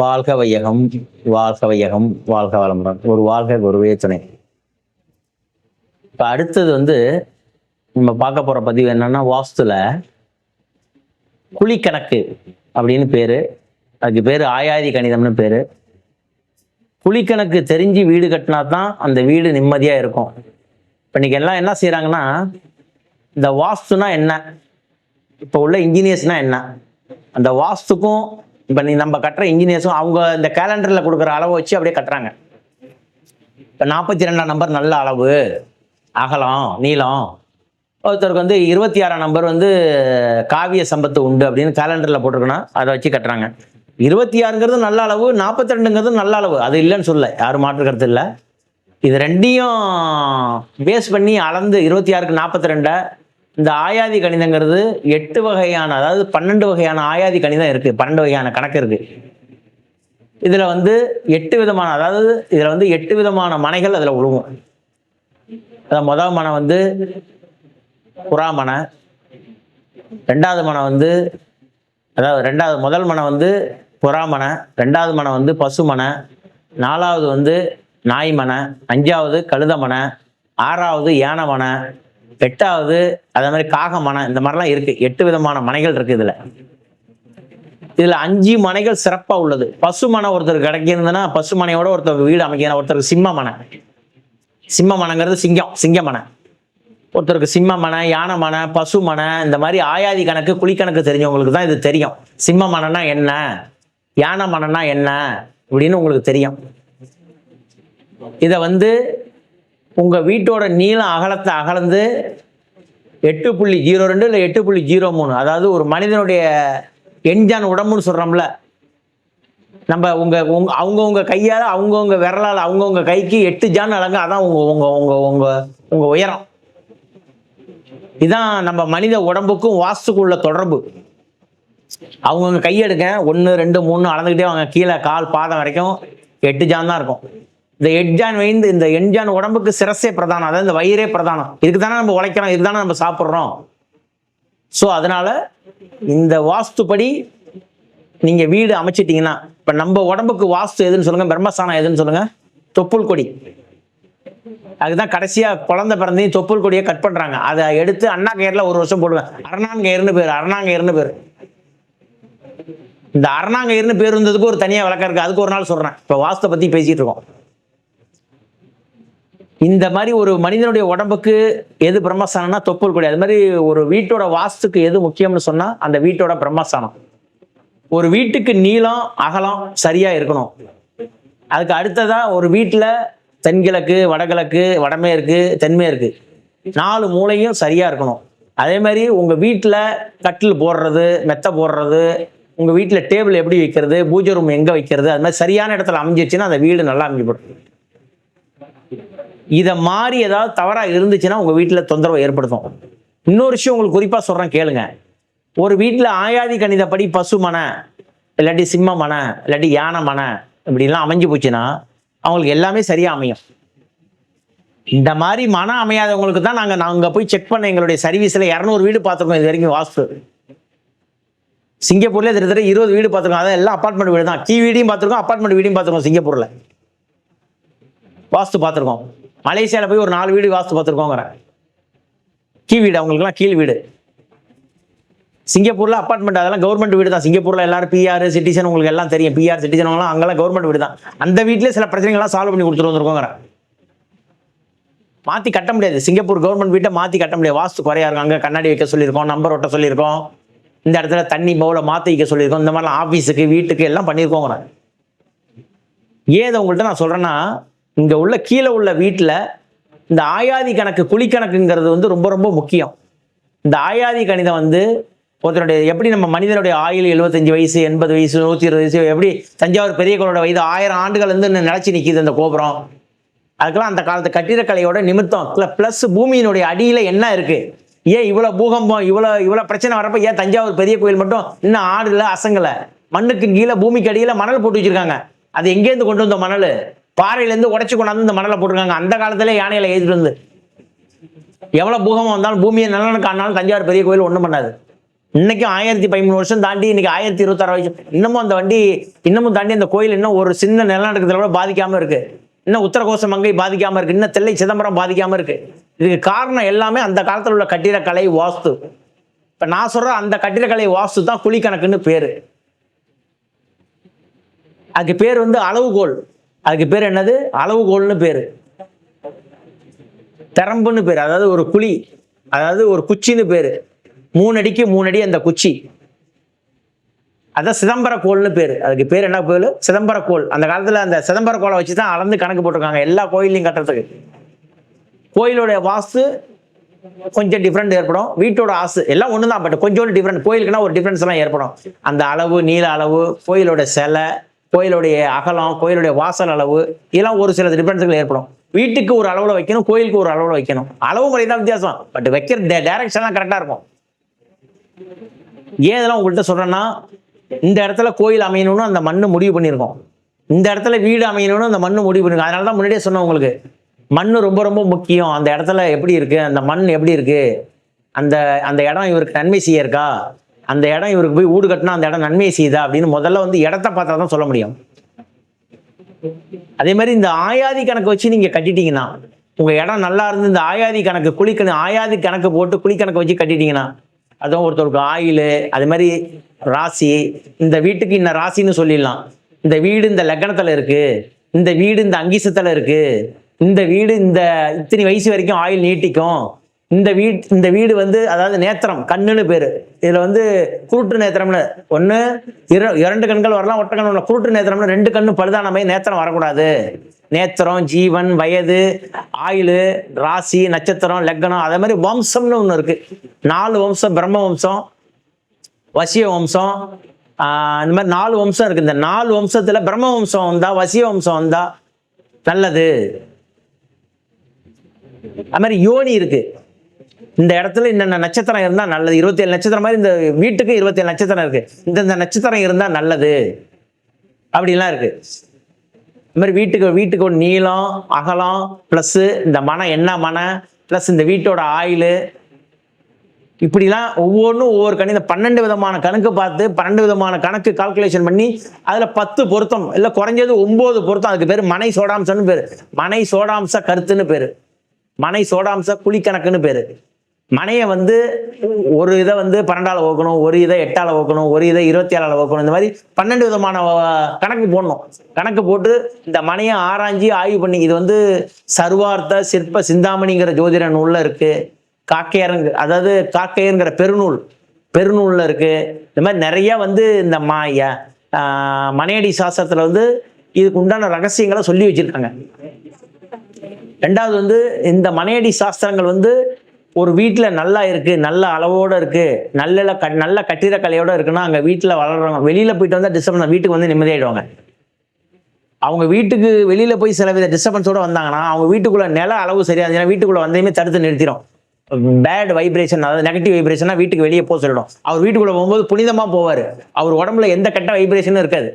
வாழ்க வையகம் வாழ்க வையகம் வாழ்க வளமுடன் ஒரு வாழ்க குருவே துணை இப்போ அடுத்தது வந்து நம்ம பார்க்க போகிற பதிவு என்னன்னா வாஸ்துல குழிக்கணக்கு அப்படின்னு பேர். அதுக்கு பேர் ஆயாதி கணிதம்னு பேர். குழிக்கணக்கு தெரிஞ்சு வீடு கட்டினா தான் அந்த வீடு நிம்மதியாக இருக்கும். இப்போ இன்னைக்கு எல்லாம் என்ன செய்கிறாங்கன்னா இந்த வாஸ்துனா என்ன? இப்போ உள்ள இன்ஜினியர்ஸ்னால் என்ன? அந்த வாஸ்துக்கும் இப்போ நீ நம்ம கட்டுற இன்ஜினியர்ஸும் அவங்க இந்த கேலண்டரில் கொடுக்குற அளவை வச்சு அப்படியே கட்டுறாங்க. இப்போ நாற்பத்தி ரெண்டாம் நம்பர் நல்ல அளவு. அகலம் நீளம். ஒருத்தருக்கு வந்து இருபத்தி ஆறாம் நம்பர் வந்து காவிய சம்பத்து உண்டு அப்படின்னு கேலண்டரில் போட்டிருக்கணும் அதை வச்சு கட்டுறாங்க. இருபத்தி ஆறுங்கிறது நல்ல அளவு நாற்பத்தி ரெண்டுங்கிறது நல்ல அளவு. அது இல்லைன்னு சொல்ல யாரும் மாற்று இல்லை. இது ரெண்டையும் பேஸ் பண்ணி அளந்து இருபத்தி ஆறுக்கு நாற்பத்தி ரெண்டை இந்த ஆயாதி கணிதங்கிறது எட்டு வகையான அதாவது பன்னெண்டு வகையான ஆயாதி கணிதம் இருக்கு. பன்னெண்டு வகையான கணக்கு இருக்கு. இதுல வந்து எட்டு விதமான அதாவது இதுல வந்து எட்டு விதமான மனைகள் அதுல உழுவும். அதான் முதல் மனை வந்து புறா மனை ரெண்டாவது மனை வந்து அதாவது ரெண்டாவது முதல் மனை வந்து புறா மனை ரெண்டாவது மனை வந்து பசு மனை நாலாவது வந்து நாய் மனை அஞ்சாவது கழுத மனை ஆறாவது யானை மனை எட்டாவது அதே மாதிரி காக மனை இந்த மாதிரிலாம் இருக்கு. எட்டு விதமான மனைகள் இருக்கு இதுல. இதுல அஞ்சு மனைகள் சிறப்பா உள்ளது. பசு மனை ஒருத்தர் கிடைக்கிருந்ததுன்னா பசு மனையோட ஒருத்தர் வீடு அமைக்கணும் ஒருத்தருக்கு சிம்ம மனை. சிம்ம மனைங்கிறது சிங்கம் சிங்க மனை. ஒருத்தருக்கு சிம்ம மனை யானை மனை பசு மனை இந்த மாதிரி ஆயாதி கணக்கு குழிக்கணக்கு தெரிஞ்சவங்களுக்கு தான் இது தெரியும். சிம்ம மனைனா என்ன? யானை மனைனா என்ன? அப்படின்னு உங்களுக்கு தெரியும். இதை வந்து உங்கள் வீட்டோட நீளம் அகலத்தை அகலந்து எட்டு புள்ளி ஜீரோ ரெண்டு இல்லை எட்டு புள்ளி ஜீரோ மூணு. அதாவது ஒரு மனிதனுடைய எண்ஜான் உடம்புன்னு சொல்கிறோம்ல நம்ம உங்கள் உங் அவங்கவுங்க கையால் அவங்கவுங்க விரலால் அவங்கவுங்க கைக்கு எட்டு ஜான் அலங்க அதான் உங்கள் உங்கள் உங்கள் உங்கள் உங்கள் உயரம். இதான் நம்ம மனித உடம்புக்கும் வாஸ்துக்குள்ள உள்ள தொடர்பு. அவங்கவுங்க கையெடுக்க ஒன்று ரெண்டு மூணு அளந்துக்கிட்டே அவங்க கீழே கால் பாதம் வரைக்கும் எட்டு ஜான் தான் இருக்கும். இந்த எட்ஜான் வைந்து இந்த எண்ஜான் உடம்புக்கு சிரசே பிரதானம் அதாவது இந்த வயிறே பிரதானம். இதுக்கு தானே நம்ம உழைக்கிறோம் இதுதானே தானே நம்ம சாப்பிட்றோம். ஸோ அதனால இந்த வாஸ்துப்படி நீங்க வீடு அமைச்சிட்டீங்கன்னா இப்போ நம்ம உடம்புக்கு வாஸ்து எதுன்னு சொல்லுங்க பிரம்மஸ்தானம் எதுன்னு சொல்லுங்க? தொப்புள் கொடி. அதுதான் கடைசியா குழந்தை பிறந்தையும் தொப்புள் கொடியை கட் பண்றாங்க. அதை எடுத்து அண்ணா கயிறில் ஒரு வருஷம் போடுவேன். அரணாங்கயிறுனு பேர் அரணாங்கயிறுனு பேர். இந்த அரணாங்கயிறுனு பேர் இருந்ததுக்கு ஒரு தனியாக விளக்கம் இருக்கு அதுக்கு ஒரு நாள் சொல்றேன். இப்போ வாஸ்தை பத்தி பேசிட்டு இருக்கோம். இந்த மாதிரி ஒரு மனிதனுடைய உடம்புக்கு எது பிரம்மஸ்தானம்னா தொப்புள் கொடி. அது மாதிரி ஒரு வீட்டோட வாஸ்துக்கு எது முக்கியம்னு சொன்னா அந்த வீட்டோட பிரம்மஸ்தானம். ஒரு வீட்டுக்கு நீளம் அகலம் சரியா இருக்கணும். அதுக்கு அடுத்ததா ஒரு வீட்டுல தென்கிழக்கு வடகிழக்கு வடமேற்கு தென்மேற்கு நாலு மூலையும் சரியா இருக்கணும். அதே மாதிரி உங்க வீட்டுல கட்டில் போடுறது மெத்தை போடுறது உங்க வீட்டுல டேபிள் எப்படி வைக்கிறது பூஜை ரூம் எங்க வைக்கிறது அது மாதிரி சரியான இடத்துல அமைஞ்சிச்சுன்னா அந்த வீடு நல்லா அமைஞ்சப்படும் இதை மாறி ஏதாவது தவறாக இருந்துச்சுன்னா உங்கள் வீட்டில் தொந்தரவை ஏற்படுத்தும். இன்னொரு விஷயம் உங்களுக்கு குறிப்பாக சொல்கிறேன் கேளுங்க. ஒரு வீட்டில் ஆயாதி கணிதப்படி பசு மனை இல்லாட்டி சிம்ம மனை இல்லாட்டி யானை மனை இப்படிலாம் அமைஞ்சு போச்சுன்னா அவங்களுக்கு எல்லாமே சரியாக அமையும். இந்த மாதிரி மனம் அமையாதவங்களுக்கு தான் நாங்கள் நாங்கள் போய் செக் பண்ண எங்களுடைய சர்வீஸில் இரநூறு வீடு பார்த்துருக்கோம் இது வரைக்கும் வாஸ்து. சிங்கப்பூரில் கிட்டத்தட்ட இருபது வீடு பார்த்துருக்கோம். அதான் எல்லாம் அப்பார்ட்மெண்ட் வீடு தான். கீ வீடையும் பார்த்துருக்கோம் அப்பார்ட்மெண்ட் வீடையும் பார்த்துருக்கோம் சிங்கப்பூரில். வாஸ்து பார்த்துருக்கோம். மலேசியாவில் போய் ஒரு நாலு வீடு வாஸ்து பார்த்துருக்கோங்கிறேன் கீ வீடு அவங்களுக்குலாம் கீழ் வீடு. சிங்கப்பூரில் அப்பார்ட்மெண்ட் அதெல்லாம் கவர்மெண்ட் வீடு தான். சிங்கப்பூரில் எல்லாரும் பிஆர் சிட்டிசன் உங்களுக்கு எல்லாம் தெரியும். பிஆர் சிட்டிசன் அவங்கலாம் அங்கெல்லாம் கவர்மெண்ட் வீடு தான். அந்த வீட்டிலே சில பிரச்சனைகள்லாம் சால்வ் பண்ணி கொடுத்துட்டு வந்திருக்கோங்கிறேன் மாற்றி கட்ட முடியாது. சிங்கப்பூர் கவர்மெண்ட் வீட்டை மாற்றி கட்ட முடியாது. வாஸ்து குறையா இருக்கும். அங்கே கண்ணாடி வைக்க சொல்லியிருக்கோம் நம்பர் ஒட்ட சொல்லியிருக்கோம். இந்த இடத்துல தண்ணி பவுலை மாற்றி வைக்க சொல்லியிருக்கோம். இந்த மாதிரிலாம் ஆஃபீஸுக்கு வீட்டுக்கு எல்லாம் பண்ணியிருக்கோங்கிறேன் ஏது உங்கள்கிட்ட நான் சொல்கிறேன்னா இங்கே உள்ள கீழே உள்ள வீட்டில் இந்த ஆயாதி கணக்கு குழிக்கணக்குங்கிறது வந்து ரொம்ப ரொம்ப முக்கியம். இந்த ஆயாதி கணிதம் வந்து ஒருத்தருடைய எப்படி நம்ம மனிதனுடைய ஆயுள் எழுபத்தஞ்சு வயசு எண்பது வயசு நூற்றி இருபது வயசு எப்படி தஞ்சாவூர் பெரிய கோளோட வயது ஆயிரம் ஆண்டுகள் வந்து நிலைச்சு நிற்கிது அந்த கோபுரம். அதுக்கெல்லாம் அந்த காலத்து கட்டிடக்கலையோட நிமித்தம். ப்ளஸ் பூமியினுடைய அடியில் என்ன இருக்குது ஏன் இவ்வளோ பூகம்பம் இவ்வளோ இவ்வளோ பிரச்சனை வரப்ப ஏன் தஞ்சாவூர் பெரிய கோயில் மட்டும் இன்னும் ஆடல அசங்கலை? மண்ணுக்கு கீழே பூமிக்கு அடியில் மணல் போட்டு வச்சுருக்காங்க. அது எங்கேருந்து கொண்டு வந்த மணல்? பாறையிலேருந்து உடச்சி கொண்டாந்து இந்த மணலை போட்டிருக்காங்க. அந்த காலத்திலே யானையில ஏற்றிட்டு வந்து எவ்வளோ பூகமாக வந்தாலும் பூமியை நல்லனுக்கு ஆனாலும் தஞ்சாவூர் பெரிய கோயில் ஒன்றும் பண்ணாது. இன்னைக்கும் ஆயிரத்தி பதிமூணு வருஷம் தாண்டி இன்னைக்கு ஆயிரத்தி இருபத்தாறு வருஷம் இன்னமும் அந்த வண்டி இன்னமும் தாண்டி அந்த கோயில் இன்னும் ஒரு சின்ன நிலநடுக்கத்தில் கூட பாதிக்காம இருக்கு. இன்னும் உத்தரகோச மங்கை பாதிக்காம இருக்கு. இன்னும் தெல்லை சிதம்பரம் பாதிக்காம இருக்கு. இதுக்கு காரணம் எல்லாமே அந்த காலத்தில் உள்ள கட்டிடக்கலை வாஸ்து. இப்ப நான் சொல்ற அந்த கட்டிடக்கலை வாஸ்து தான் குழிக்கணக்குன்னு பேரு. அதுக்கு பேர் வந்து அளவுகோல். அதுக்கு பேர் என்னது? அளவுகோல்னு பேர். திறம்புன்னு பேர். அதாவது ஒரு குழி. அதாவது ஒரு குச்சின்னு பேர். மூணு அடிக்கு மூணு அடி அந்த குச்சி. அதான் சிதம்பரக்கோள்னு பேர். அதுக்கு பேர் என்ன கோயில்? சிதம்பரக்கோள். அந்த காலத்தில் அந்த சிதம்பரக்கோளை வச்சு தான் அளந்து கணக்கு போட்டிருக்காங்க எல்லா கோயிலையும் கட்டுறதுக்கு. கோயிலுடைய வாஸ்து கொஞ்சம் டிஃப்ரெண்ட் ஏற்படும். வீட்டோட ஆசு எல்லாம் ஒன்று தான் பட் கொஞ்சோண்டு டிஃப்ரெண்ட் கோயிலுக்குன்னா ஒரு டிஃப்ரென்ஸ் எல்லாம் ஏற்படும். அந்த அளவு நீள அளவு கோயிலோட சிலை கோயிலுடைய அகலம் கோயிலுடைய வாசல் அளவு இதெல்லாம் ஒரு சில டிஃபரன்ஸுகள் ஏற்படும். வீட்டுக்கு ஒரு அளவில் வைக்கணும் கோயிலுக்கு ஒரு அளவில் வைக்கணும். அளவு முறை தான் வித்தியாசம். பட் வைக்கிற டைரக்ஷன்லாம் கரெக்டாக இருக்கும். ஏன் இதெல்லாம் உங்கள்கிட்ட சொல்கிறேன்னா இந்த இடத்துல கோயில் அமையணும்னு அந்த மண்ணு முடிவு பண்ணியிருக்கோம். இந்த இடத்துல வீடு அமையணும்னு அந்த மண்ணு முடிவு பண்ணிருக்கோம் அதனால தான் முன்னாடியே சொன்னேன் உங்களுக்கு. மண் ரொம்ப ரொம்ப முக்கியம். அந்த இடத்துல எப்படி இருக்குது அந்த மண் எப்படி இருக்குது அந்த அந்த இடம் இவருக்கு நன்மை செய்ய இருக்கா? அந்த இடம் இவருக்கு போய் வீடு கட்டினா அந்த இடம் நன்மை செய்யுதா அப்படின்னு முதல்ல வந்து இடத்த பார்த்தா தான் சொல்ல முடியும். அதே மாதிரி இந்த ஆயாதி கணக்கு வச்சு நீங்க கட்டிட்டீங்கன்னா உங்க இடம் நல்லா இருந்து இந்த ஆயாதி கணக்கு குளிக்கணும் ஆயாதி கணக்கு போட்டு குழிக்கணக்கு வச்சு கட்டிட்டீங்கன்னா அதுவும் ஒருத்தருக்கு ஆயில் அது மாதிரி ராசி இந்த வீட்டுக்கு இன்ன ராசின்னு சொல்லிடலாம். இந்த வீடு இந்த லக்னத்துல இருக்கு இந்த வீடு இந்த அங்கீசத்துல இருக்கு இந்த வீடு இந்த இத்தனை வயசு வரைக்கும் ஆயில் நீட்டிக்கும் இந்த வீடு இந்த வீடு வந்து அதாவது நேத்திரம் கண்ணுன்னு பேரு. இதுல வந்து குருட்டு நேத்திரம்னு. ஒண்ணு இர- இரண்டு கண்கள் வரலாம் ஒற்றை கண் குருட்டு நேத்திரம்னு ரெண்டு கண்ணு பழுதான மாதிரி நேத்திரம் வரக்கூடாது. நேத்திரம் ஜீவன் வயது ஆயுள் ராசி நட்சத்திரம் லக்னம் அதே மாதிரி வம்சம்னு ஒன்று இருக்கு. நாலு வம்சம் பிரம்ம வம்சம் வசிய வம்சம் இந்த மாதிரி நாலு வம்சம் இருக்கு. இந்த நாலு வம்சத்துல பிரம்ம வம்சம் வந்தா வசிய வம்சம் வந்தா நல்லது. அது மாதிரி யோனி இருக்கு. இந்த இடத்துல என்னென்ன நட்சத்திரம் இருந்தால் நல்லது. இருபத்தி ஏழு நட்சத்திரம் மாதிரி இந்த வீட்டுக்கு இருபத்தி ஏழு நட்சத்திரம் இருக்கு. இந்தந்த நட்சத்திரம் இருந்தால் நல்லது. அப்படிலாம் இருக்கு. இந்த மாதிரி வீட்டுக்கு வீட்டுக்கு ஒரு நீளம் அகலம் ப்ளஸ் இந்த மனை என்ன மனம் ப்ளஸ் இந்த வீட்டோட ஆயில் இப்படிலாம் ஒவ்வொன்றும் ஒவ்வொரு கணி இந்த பன்னெண்டு விதமான கணக்கு பார்த்து பன்னெண்டு விதமான கணக்கு கால்குலேஷன் பண்ணி அதில் பத்து பொருத்தம் இல்லை குறைஞ்சது ஒம்பது பொருத்தம். அதுக்கு பேர் மனை சோடாம்சம்னு பேர். மனை சோடாம்ச கருத்துன்னு பேர். மனை சோடாம்ச குழிக்கணக்குன்னு பேர். மனையை வந்து ஒரு இதை வந்து பன்னெண்டால் ஓக்கணும் ஒரு இதை எட்டால் ஓக்கணும் ஒரு இதை இருபத்தி ஏழால் ஓக்கணும் இந்த மாதிரி பன்னெண்டு விதமான கணக்கு போடணும். கணக்கு போட்டு இந்த மனையை ஆராய்ஞ்சி ஆய்வு பண்ணி இது வந்து சர்வார்த்த சிற்ப சிந்தாமணிங்கிற ஜோதிட நூலில் இருக்குது காக்கையரங்கு அதாவது காக்கையருங்கிற பெருநூல் பெருநூலில் இருக்குது இந்த மாதிரி நிறையா வந்து இந்த மாய மனையடி சாஸ்திரத்தில் வந்து இதுக்கு உண்டான ரகசியங்களை சொல்லி வச்சிருக்காங்க. ரெண்டாவது வந்து இந்த மனையடி சாஸ்திரங்கள் வந்து ஒரு வீட்டில் நல்லா இருக்குது நல்ல அளவோடு இருக்குது நல்ல க நல்ல கட்டிடக்கலையோடு இருக்குன்னா அங்கே வீட்டில் வளர்றவங்க வெளியில் போயிட்டு வந்தால் டிஸ்டர்பன்ஸ் வீட்டுக்கு வந்து நிம்மதியாயிடுவாங்க. அவங்க வீட்டுக்கு வெளியில் போய் சில வித டிஸ்டர்பன்ஸோடு வந்தாங்கன்னா அவங்க வீட்டுக்குள்ளே நில அளவு சரியாக இருந்துச்சுன்னா வீட்டுக்குள்ள வந்தையுமே தடுத்து நிறுத்திடும் பேட் வைப்ரேஷன் அதாவது நெகட்டிவ் வைப்ரேஷனாக வீட்டுக்கு வெளியே போக சொல்லிடும். அவர் வீட்டுக்குள்ள போகும்போது புனிதமாக போவார். அவர் உடம்புல எந்த கெட்ட வைப்ரேஷனும் இருக்காது.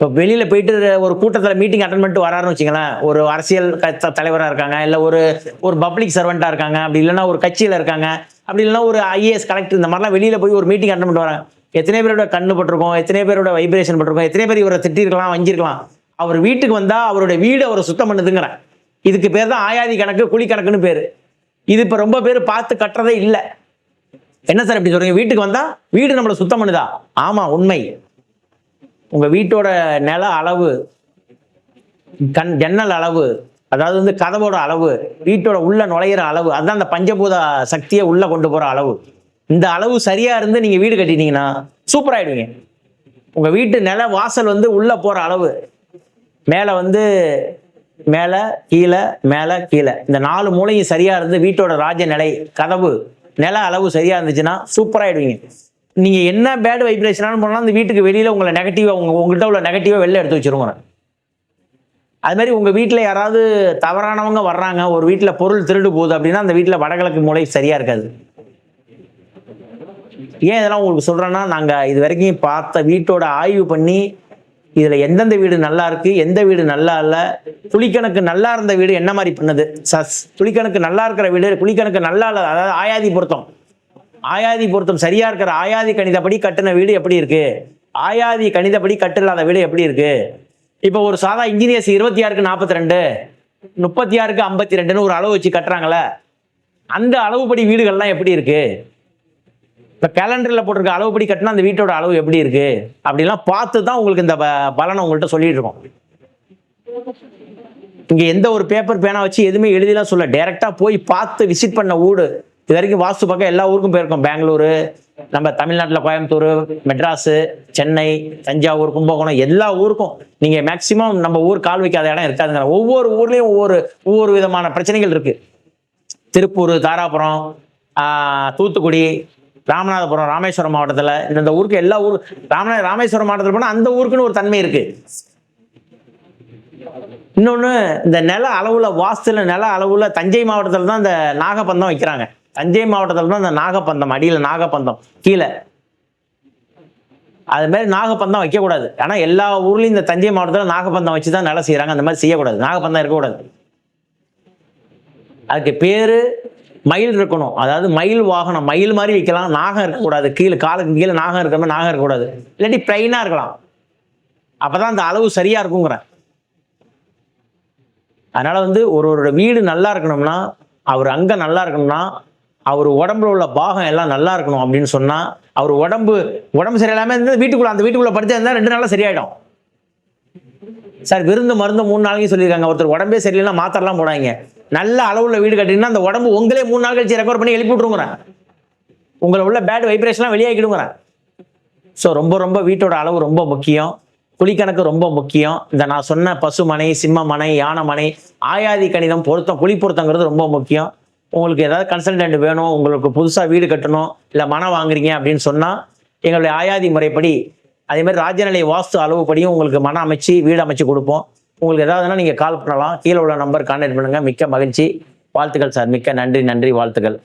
இப்போ வெளியில் போயிட்டு ஒரு கூட்டத்தில் மீட்டிங் அட்டன் பண்ணிட்டு வராருன்னு வச்சுங்களேன் ஒரு அரசியல் க- தலைவராக இருக்காங்க இல்லை ஒரு ஒரு பப்ளிக் சர்வெண்ட்டாக இருக்காங்க அப்படி இல்லைன்னா ஒரு கட்சியில் இருக்காங்க அப்படி இல்லைன்னா ஒரு ஐஏஎஸ் கலெக்டர் இந்த மாதிரிலாம் வெளியில் போய் ஒரு மீட்டிங் அட்டன் பண்ணிட்டு வராங்க. எத்தனை பேரோட கண்ணு பட்டிருக்கோம் எத்தனை பேரோட வைப்ரேஷன் பட்டிருக்கோம் எத்தனை பேர் இவரை திட்டிருக்கலாம் வஞ்சிருக்கலாம். அவர் வீட்டுக்கு வந்தால் அவருடைய வீடு அவரை சுத்தம் பண்ணுதுங்கிறேன் இதுக்கு பேர் தான் ஆயாதி கணக்கு குழி கணக்குன்னு பேர். இது இப்போ ரொம்ப பேர் பார்த்து கட்டுறதே இல்லை. என்ன சார் இப்படி சொல்றீங்க? வீட்டுக்கு வந்தா வீடு நம்மளை சுத்தம் பண்ணுதா? ஆமா உண்மை. உங்கள் வீட்டோட நில அளவு கண் ஜன்னல் அளவு அதாவது வந்து கதவோட அளவு வீட்டோட உள்ள நுழையிற அளவு அதுதான் அந்த பஞ்சபூத சக்தியை உள்ள கொண்டு போகிற அளவு. இந்த அளவு சரியா இருந்து நீங்க வீடு கட்டிட்டீங்கன்னா சூப்பர் ஆயிடுவீங்க. உங்க வீட்டு நில வாசல் வந்து உள்ள போற அளவு. மேல வந்து மேல கீழே மேல கீழே. இந்த நாலு மூலையும் சரியா இருந்து வீட்டோட ராஜ நிலை கதவு நில அளவு சரியா இருந்துச்சுன்னா சூப்பர் நீங்கள் என்ன பேட் வைப்ரேஷனாலும் பண்ணலாம் அந்த வீட்டுக்கு வெளியில் உங்களை நெகட்டிவாக உங்கள் உங்கள்கிட்ட உள்ள நெகட்டிவாக வெளில எடுத்து வச்சிருவாங்க. அது மாதிரி உங்கள் வீட்டில் யாராவது தவறானவங்க வர்றாங்க ஒரு வீட்டில் பொருள் திருடு போகுது அப்படின்னா அந்த வீட்டில் வடகிழக்கு மூலை சரியாக இருக்காது. ஏன் இதெல்லாம் உங்களுக்கு சொல்கிறேன்னா நாங்கள் இது வரைக்கும் பார்த்த வீட்டோட ஆய்வு பண்ணி இதில் எந்தெந்த வீடு நல்லா இருக்குது எந்த வீடு நல்லா இல்லை துளிக்கணக்கு நல்லா இருந்த வீடு என்ன மாதிரி பண்ணுது? சஸ் துளிக்கணக்கு நல்லா இருக்கிற வீடு குளிக்கணக்கு நல்லா இல்லை அதாவது ஆயாதி பொருத்தம் ஆயாதி பொருத்தம் சரியா இருக்கிற ஆயாதி கணிதப்படி கட்டின வீடு எப்படி இருக்கு? ஆயாதி கணிதப்படி கட்டில்லாத வீடு எப்படி இருக்கு? இப்போ ஒரு சாதா இன்ஜினியர்ஸ் இருபத்தி ஆறுக்கு நாற்பத்தி ரெண்டு முப்பத்தி ஆறுக்கு ஐம்பத்தி ரெண்டுன்னு ஒரு அளவு வச்சு கட்டுறாங்களே அந்த அளவுப்படி வீடுகள்லாம் எப்படி இருக்கு? இப்போ கேலண்டரில் போட்டிருக்க அளவுப்படி கட்டினா அந்த வீட்டோட அளவு எப்படி இருக்கு? அப்படிலாம் பார்த்து தான் உங்களுக்கு இந்த ப- பலனை உங்கள்கிட்ட சொல்லிட்டு இருக்கோம். இங்கே எந்த ஒரு பேப்பர் பேனா வச்சு எதுவுமே எழுதிலாம் சொல்ல டைரெக்டாக போய் பார்த்து விசிட் பண்ண ஊடு. இது வரைக்கும் வாஸ்து பக்கம் எல்லா ஊருக்கும் போயிருக்கோம். பெங்களூரு நம்ம தமிழ்நாட்டில் கோயம்புத்தூர் மெட்ராஸு சென்னை தஞ்சாவூர் கும்பகோணம் எல்லா ஊருக்கும். நீங்கள் மேக்சிமம் நம்ம ஊர் கால் வைக்காத இடம் இருக்காதுங்க ஒவ்வொரு ஊர்லேயும் ஒவ்வொரு ஒவ்வொரு விதமான பிரச்சனைகள் இருக்குது திருப்பூர் தாராபுரம் தூத்துக்குடி ராமநாதபுரம் ராமேஸ்வரம் மாவட்டத்தில் இந்த ஊருக்கு எல்லா ஊர் ராமநா ராமேஸ்வரம் மாவட்டத்தில் போனால் அந்த ஊருக்குன்னு ஒரு தன்மை இருக்குது இன்னொன்று இந்த நில அளவில் வாஸ்துல நில அளவில் தஞ்சை மாவட்டத்தில் தான் இந்த நாகப்பந்தம் வைக்கிறாங்க. தஞ்சை மாவட்டத்தில் தான் அந்த நாகப்பந்தம் அடியில் நாகப்பந்தம் கீழே. அது மாதிரி நாகப்பந்தம் வைக்கக்கூடாது. ஆனால் எல்லா ஊர்லேயும் இந்த தஞ்சை மாவட்டத்தில் நாகப்பந்தம் வச்சு தான் நிலம் செய்கிறாங்க அந்த மாதிரி செய்யக்கூடாது. நாகப்பந்தம் இருக்கக்கூடாது. அதுக்கு பேர் மயில் இருக்கணும். அதாவது மயில் வாகனம் மயில் மாதிரி வைக்கலாம். நாகம் இருக்கக்கூடாது. கீழே காலுக்கு கீழே நாகம் இருக்கிற மாதிரி நாகம் இருக்கக்கூடாது. இல்லாட்டி பிளைனாக இருக்கலாம். அப்போ தான் அந்த அளவு சரியாக இருக்குங்கிறேன் அதனால் வந்து ஒரு ஒரு வீடு நல்லா இருக்கணும்னா அவர் அங்கே நல்லா இருக்கணும்னா அவர் உடம்புல உள்ள பாகம் எல்லாம் நல்லா இருக்கணும் அப்படின்னு சொன்னால் அவர் உடம்பு உடம்பு சரியில்லாமல் இருந்தால் வீட்டுக்குள்ளே அந்த வீட்டுக்குள்ளே படுத்து இருந்தால் ரெண்டு நாள்ல சரியாயிடும். சார் விருந்து மருந்து மூணு நாளைக்கு சொல்லியிருக்காங்க. ஒருத்தர் உடம்பே சரியில்லைன்னா மாத்திரலாம் போடாங்க நல்ல அளவில் வீடு கட்டிங்கன்னா அந்த உடம்பு உங்களே மூணு நாள் கழிச்சு ரெக்கவர் பண்ணி எழுப்பி விட்ருங்கிறேன் உங்களை உள்ள பேட் வைப்ரேஷன்லாம் வெளியாகிடுங்கிறேன் ஸோ ரொம்ப ரொம்ப வீட்டோட அளவு ரொம்ப முக்கியம். குழிக்கணக்கு ரொம்ப முக்கியம். இந்த நான் சொன்ன பசுமனை சிம்மமனை யானைமனை ஆயாதி கணிதம் பொருத்தம் குழி பொருத்தங்கிறது ரொம்ப முக்கியம். உங்களுக்கு ஏதாவது கன்சல்டன்ட் வேணும் உங்களுக்கு புதுசாக வீடு கட்டணும் இல்லை மனம் வாங்குறீங்க அப்படின்னு சொன்னால் எங்களுடைய ஆயாதி முறைப்படி அதேமாதிரி ராஜநிலை வாஸ்து அளவுப்படியும் உங்களுக்கு மனம் அமைச்சு வீடு அமைச்சு கொடுப்போம். உங்களுக்கு ஏதாவதுனா நீங்கள் கால் பண்ணலாம். கீழே உள்ள நம்பர் கான்டாக்ட் பண்ணுங்கள் மிக்க மகிழ்ச்சி. வாழ்த்துக்கள் சார் மிக்க நன்றி நன்றி வாழ்த்துக்கள்.